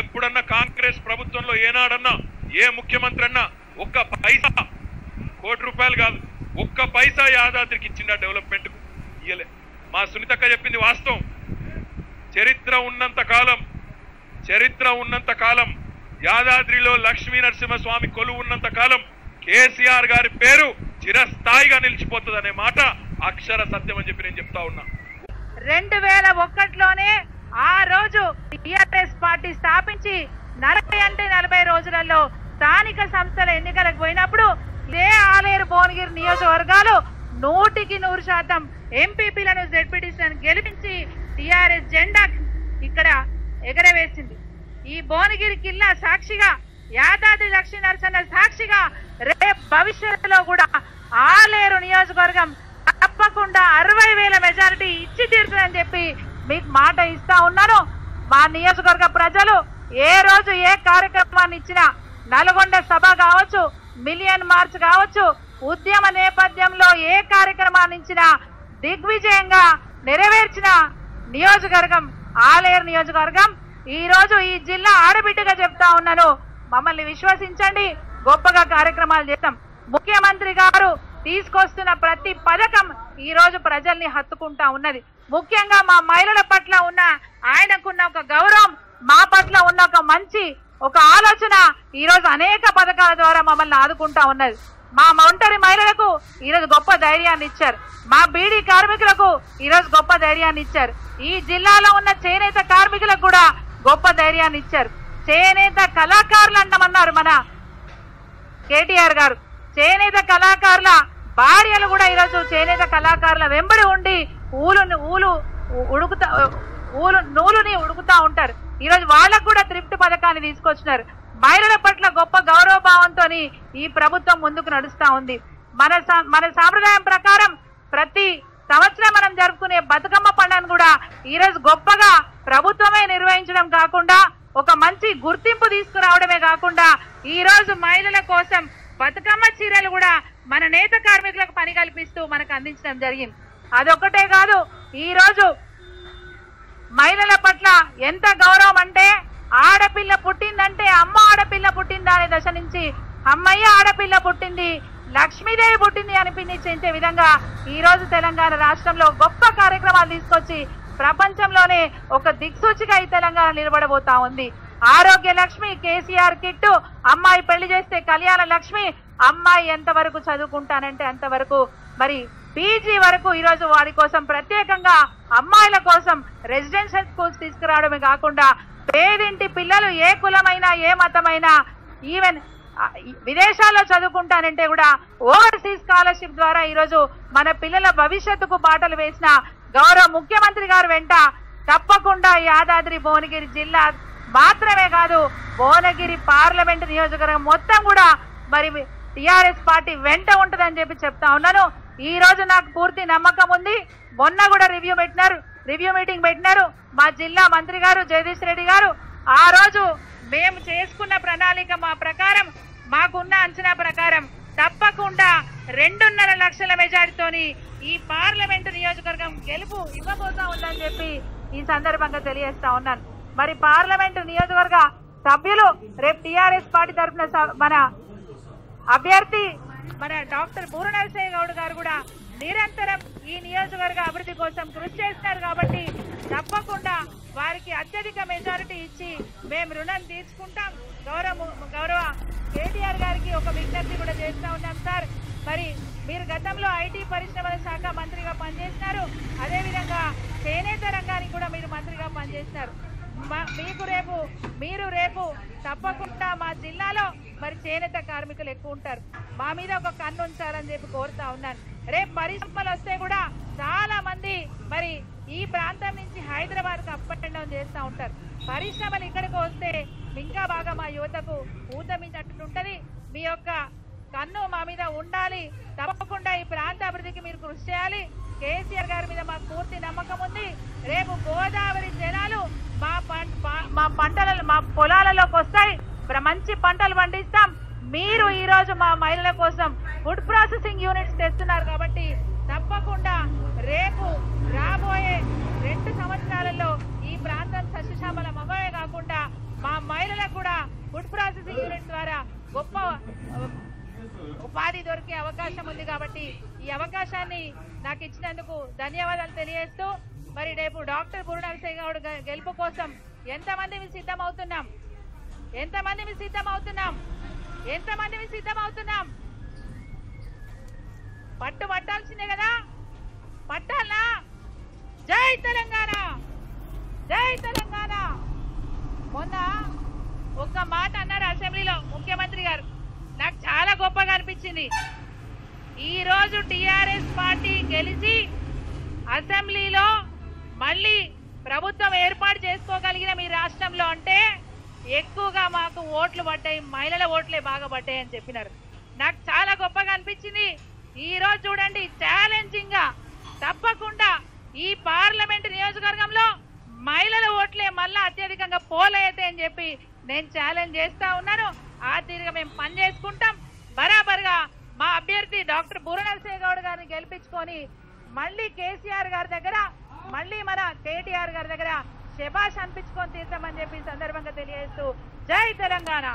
ఎప్పుడన్నా కాంగ్రెస్ ప్రభుత్వంలో ఏనాడన్నా ఏ ముఖ్యమంత్రి అన్నా ఒక్క పైసా కోటి రూపాయలు కాదు ఒక్క పైసా యాదాద్రికి ఇచ్చిండ డెవలప్మెంట్ ఇయ్యలే. మా సునీతక్క చెప్పింది వాస్తవం. చరిత్ర ఉన్నంత కాలం చరిత్ర ఉన్నంత కాలం యాదాద్రిలో లక్ష్మీ నరసింహస్వామి కొలువు ఉన్నంత కాలం కేసీఆర్ గారి పేరు చిరస్థాయిగా నిలిచిపోతుంది అనే మాట అక్షర సత్యం అని చెప్పి నేను చెప్తా ఉన్నా. రెండు వేల ఒకటిలోనే ఆ రోజు టిఆర్ఎస్ పార్టీ స్థాపించి నలభై అంటే నలభై రోజులలో స్థానిక సంస్థల ఎన్నికలకు పోయినప్పుడు ఇదే ఆలేరు భువనగిరి నియోజకవర్గాలు నూటికి నూరు శాతం ఎంపీపీలను జెడ్పీటీసీలను గెలిపించి టిఆర్ఎస్ జెండా ఇక్కడ ఎగరవేసింది. ఈ భువనగిరి కిల్లా సాక్షిగా యాదాద్రి లక్ష్మీ నరసన్న సాక్షిగా రేపు భవిష్యత్తులో కూడా ఆలేరు నియోజకవర్గం తప్పకుండా అరవై వేల మెజారిటీ ఇచ్చి తీరుతుందని చెప్పి మీకు మాట ఇస్తా ఉన్నాను. మా నియోజకవర్గ ప్రజలు ఏ రోజు ఏ కార్యక్రమాన్ని ఇచ్చినా నల్గొండ సభ కావచ్చు మిలియన్ మార్చ్ కావచ్చు ఉద్యమ నేపథ్యంలో ఏ కార్యక్రమాన్ని ఇచ్చినా దిగ్విజయంగా నెరవేర్చిన నియోజకవర్గం ఆలేరు నియోజకవర్గం. ఈ రోజు ఈ జిల్లా ఆడబిడ్డగా చెప్తా ఉన్నాను. మమ్మల్ని విశ్వసించండి. గొప్పగా కార్యక్రమాలు చేస్తాం. ముఖ్యమంత్రి గారు తీసుకొస్తున్న ప్రతి పథకం ఈ రోజు ప్రజల్ని హత్తుకుంటా ఉన్నది. ముఖ్యంగా మా మహిళల పట్ల ఉన్న ఆయనకున్న ఒక గౌరవం మా పట్ల ఉన్న ఒక మంచి ఒక ఆలోచన ఈ రోజు అనేక పథకాల ద్వారా మమ్మల్ని ఆదుకుంటా ఉన్నది. మా ఒంటరి మహిళలకు ఈరోజు గొప్ప ధైర్యాన్ని ఇచ్చారు. మా బీడీ కార్మికులకు ఈరోజు గొప్ప ధైర్యాన్ని ఇచ్చారు. ఈ జిల్లాలో ఉన్న చేనేత కార్మికులకు కూడా గొప్ప ధైర్యాన్ని ఇచ్చారు. చేనేత కళాకారులు అంటామన్నారు మన కేటీఆర్ గారు. చేనేత కళాకారుల భార్యలు కూడా ఈరోజు చేనేత కళాకారుల వెంబడి ఉండి ఊలు ఊలు ఉడుకుతా ఊలు నూలుని ఉడుకుతా ఉంటారు. ఈరోజు వాళ్ళకు కూడా త్రిప్ట్ పథకాన్ని తీసుకొచ్చినారు. మహిళల పట్ల గొప్ప గౌరవ భావంతో ఈ ప్రభుత్వం ముందుకు నడుస్తా ఉంది. మన సా- మన సాంప్రదాయం ప్రకారం ప్రతి సంవత్సరం మనం జరుపుకునే బతుకమ్మ పండుగను కూడా ఈరోజు గొప్పగా ప్రభుత్వమే నిర్వహించడం కాకుండా ఒక మంచి గుర్తింపు తీసుకురావడమే కాకుండా ఈరోజు మహిళల కోసం బతుకమ్మ చీరలు కూడా మన నేత కార్మికులకు పని కల్పిస్తూ మనకు అందించడం జరిగింది. అదొక్కటే కాదు ఈ రోజు మహిళల పట్ల ఎంత గౌరవం అంటే ఆడపిల్ల పుట్టిందంటే అమ్మ ఆడపిల్ల పుట్టిందా అనే దశ నుంచి అమ్మయ్య ఆడపిల్ల పుట్టింది లక్ష్మీదేవి పుట్టింది అనిపించే విధంగా ఈ రోజు తెలంగాణ రాష్ట్రంలో గొప్ప కార్యక్రమాలు తీసుకొచ్చి ప్రపంచంలోనే ఒక దిక్సూచిగా ఈ తెలంగాణ నిలబడబోతా ఉంది. ఆరోగ్య లక్ష్మి కేసీఆర్ కిట్టు అమ్మాయి పెళ్ళి చేస్తే కళ్యాణ లక్ష్మి అమ్మాయి ఎంతవరకు చదువుకుంటానంటే అంతవరకు. మరి పీజీ వరకు ఈరోజు వారి కోసం ప్రత్యేకంగా అమ్మాయిల కోసం రెసిడెన్షియల్ స్కూల్స్ తీసుకురావడమే కాకుండా పేదింటి పిల్లలు ఏ కులమైనా ఏ మతమైనా ఈవెన్ విదేశాల్లో చదువుకుంటానంటే కూడా ఓవర్సీస్ స్కాలర్షిప్ ద్వారా ఈరోజు మన పిల్లల భవిష్యత్తుకు బాటలు వేసిన గౌరవ ముఖ్యమంత్రి గారు వెంట తప్పకుండా యాదాద్రి భువనగిరి జిల్లా మాత్రమే కాదు భువనగిరి పార్లమెంట్ నియోజకవర్గం మొత్తం కూడా మరి టిఆర్ఎస్ పార్టీ వెంట ఉంటుందని చెప్పి చెప్తా ఉన్నాను. ఈ రోజు నాకు పూర్తి నమ్మకం ఉంది. మొన్న కూడా రివ్యూ పెట్టినారు. రివ్యూ మీటింగ్ పెట్టినారు. మా జిల్లా మంత్రి గారు జగదీష్ రెడ్డి గారు. ఆ రోజు మేము చేసుకున్న ప్రణాళిక మా ప్రకారం మాకున్న అంచనా ప్రకారం తప్పకుండా రెండున్నర లక్షల మెజారిటీతోని ఈ పార్లమెంటు నియోజకవర్గం గెలుపు ఇవ్వబోతా ఉందని చెప్పి ఈ సందర్భంగా తెలియజేస్తా ఉన్నాను. మరి పార్లమెంటు నియోజకవర్గ సభ్యులు రేపు టిఆర్ఎస్ పార్టీ తరఫున మన అభ్యర్థి మన డాక్టర్ బూర గౌడ్ గారు కూడా నిరంతరం ఈ నియోజకవర్గ అభివృద్ధి కోసం కృషి చేస్తున్నారు కాబట్టి తప్పకుండా వారికి అత్యధిక మెజారిటీ ఇచ్చి మేము రుణం తీర్చుకుంటాం గౌరవ గౌరవ కేటీఆర్ గారికి ఒక విజ్ఞప్తి కూడా చేస్తా ఉన్నాం సార్. మరి మీరు గతంలో ఐటీ పరిశ్రమల శాఖ మంత్రిగా పనిచేసినారు. అదేవిధంగా చేనేత రంగానికి కూడా మీరు మంత్రిగా పనిచేసినారు మీకు రేపు మీరు రేపు తప్పకుండా మా జిల్లాలో మరి చేనేత కార్మికులు ఎక్కువ ఉంటారు. మా మీద ఒక కన్ను ఉంచాలని చెప్పి కోరుతా ఉన్నాను. రేపు పరిశ్రమలు వస్తే కూడా చాలా మంది మరి ఈ ప్రాంతం నుంచి హైదరాబాద్కు అప్ చేస్తూ ఉంటారు. పరిశ్రమలు ఇక్కడికి వస్తే ఇంకా బాగా మా యువతకు ఊతమించినట్టుంటది మీ యొక్క కన్ను మా మీద ఉండాలి. తప్పకుండా ఈ ప్రాంత అభివృద్ధికి మీరు కృషి చేయాలి. కేసీఆర్ గారి మీద మాకు పూర్తి నమ్మకం ఉంది. రేపు గోదావరి జనాలు మా మా పంటల మా పొలాలలోకి వస్తాయి. ప్ర- మంచి పంటలు పండిస్తాం. మీరు ఈ రోజు మా మహిళల కోసం ఫుడ్ ప్రాసెసింగ్ యూనిట్స్ తెస్తున్నారు కాబట్టి తప్పకుండా రేపు రాబోయే రెండు సంవత్సరాలలో ఈ ప్రాంతం సస్యశ్యామలం అవ్వే కాకుండా మా ఉపాధి దొరికే అవకాశం ఉంది కాబట్టి ఈ అవకాశాన్ని నాకు ఇచ్చినందుకు ధన్యవాదాలు తెలియజేస్తూ మరి రేపు డాక్టర్ బురుణరసయ్య గౌడ్ గెలుపు కోసం ఎంతమంది మేము సిద్ధమవుతున్నాం? ఎంతమంది మేము సిద్ధమవుతున్నాం? ఎంతమంది మేము సిద్ధమవుతున్నాం? పట్టు పట్టాల్సిందే కదా? పట్టాలనా? జై తెలంగాణ! జై తెలంగాణ! మొన్న ఒక్క మాట అన్నారు అసెంబ్లీలో ముఖ్యమంత్రి గారు. నాకు చాలా గొప్పగా అనిపించింది. ఈ రోజు టిఆర్ఎస్ పార్టీ గెలిచి అసెంబ్లీలో మళ్ళీ ప్రభుత్వం ఏర్పాటు చేసుకోగలిగిన మీ రాష్ట్రంలో అంటే ఎక్కువగా మాకు ఓట్లు పడ్డాయి మహిళల ఓట్లే బాగా పడ్డాయి అని చెప్పినారు. నాకు చాలా గొప్పగా అనిపించింది. ఈ రోజు చూడండి ఛాలెంజింగ్గా తప్పకుండా ఈ పార్లమెంట్ నియోజకవర్గంలో మహిళల ఓట్లే మళ్ళా అత్యధికంగా పోలైతే అని చెప్పి నేను ఛాలెంజ్ చేస్తా ఉన్నాను. ఆ తీరుగా మేము పని చేసుకుంటాం. బరాబర్గా మా అభ్యర్థి డాక్టర్ బుర్రనరసింహ గౌడ్ గారిని గెలిపించుకొని మళ్ళీ కేసీఆర్ గారి దగ్గర మళ్ళీ మన కేటీఆర్ గారి దగ్గర శబాష్ అనిపించుకొని తీర్థమని చెప్పి సందర్భంగా తెలియజేస్తూ జై తెలంగాణ.